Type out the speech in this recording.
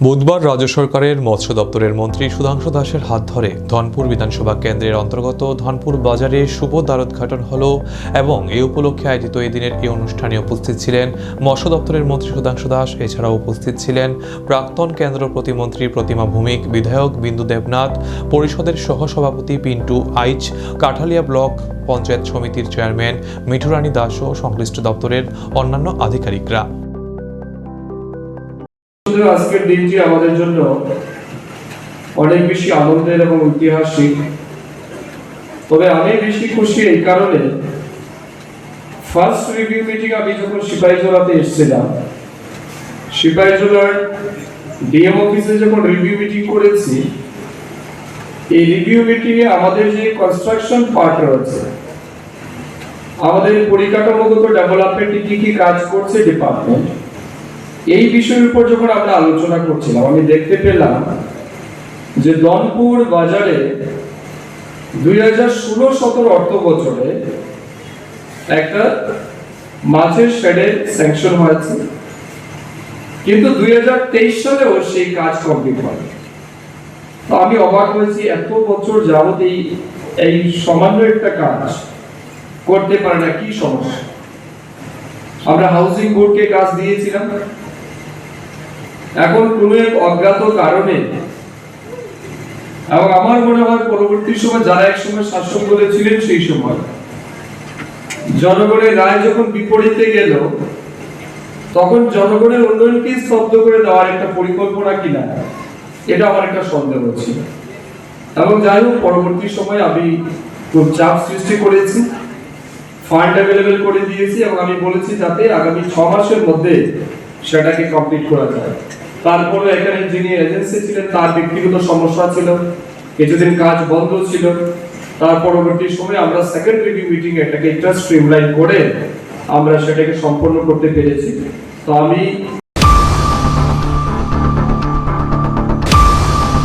বুধবার রাজ্য সরকারের মৎস্য দপ্তরের মন্ত্রী সুধাংশু দাসের হাত ধরে ধনপুর বিধানসভা কেন্দ্রের অন্তর্গত ধনপুর বাজারে শুভ দ্বারোদ্ঘাটন হল এবং এই উপলক্ষে আয়োজিত এই দিনের এই অনুষ্ঠানে উপস্থিত ছিলেন মৎস্য দপ্তরের মন্ত্রী সুধাংশু দাস, এছাড়াও উপস্থিত ছিলেন প্রাক্তন কেন্দ্র প্রতিমন্ত্রী প্রতিমা ভৌমিক, বিধায়ক বিন্দু দেবনাথ, পরিষদের সহসভাপতি পিন্টু আইচ, কাঠালিয়া ব্লক পঞ্চায়েত সমিতির চেয়ারম্যান মিঠুরানী দাস ও সংশ্লিষ্ট দপ্তরের অন্যান্য আধিকারিকরা। শুধু আজকের দিনটি আমাদের জন্য অনেক বেশি আনন্দের এবং ঐতিহাসিক। তবে আমি বেশি খুশি এই কারণে ফার্স্ট রিভিউ মিটিং আমি যখন এসেছিলাম ডিএম অফিসে যখন রিভিউ মিটিং করেছি, এই রিভিউ মিটিং এ আমাদের যে কনস্ট্রাকশন পার্ট রয়েছে, আমাদের পরিকাঠামোগত ডেভেলপমেন্টে কি কি কাজ করছে ডিপার্টমেন্ট এই বিষয়ের উপর যখন আমরা আলোচনা করছিলাম, আমি দেখতে পেলাম যে দনপুর বাজারে দুই হাজার ষোলো সতেরো অর্থ বছরে একটা মাছের শেডের স্যাংশন হয়েছে। কিন্তু দুই হাজার তেইশ সালেও সেই কাজ কমপ্লিট হয় আমি অবাক হয়েছি, এত বছর যাবত এই এই সামান্য একটা কাজ করতে পারে না, কি সমস্যা? আমরা হাউসিং বোর্ডকে কাজ দিয়েছিলাম। এখন কোনো এক অজ্ঞাত কারণে এবং আমার মনে হয় পরবর্তী সময় যারা এক সময় শাসক বলেছিলেন সেই সময়, জনগণের রায় যখন বিপরীতে গেল, তখন জনগণের উন্নয়নকে স্তব্ধ করে দেওয়ার একটা পরিকল্পনা কিনা এটা আমার একটা সন্দেহ ছিল। এবং যাই হোক, পরবর্তী সময় আমি খুব চাপ সৃষ্টি করেছি, ফান্ড অ্যাভেলেবেল করে দিয়েছি এবং আমি বলেছি যাতে আগামী ছ মাসের মধ্যে সেটাকে কমপ্লিট করা যায়। তারপরে এখানে যিনি এজেন্সি ছিলেন, তার ব্যক্তিগত সমস্যা ছিল, কিছুদিন কাজ বন্ধ ছিল। তার পরবর্তী সময়ে আমরা সেকেন্ড রিভিউ মিটিং এটাকে একটা স্ট্রিমলাইন করে আমরা সেটাকে সম্পন্ন করতে পেরেছি। তো আমি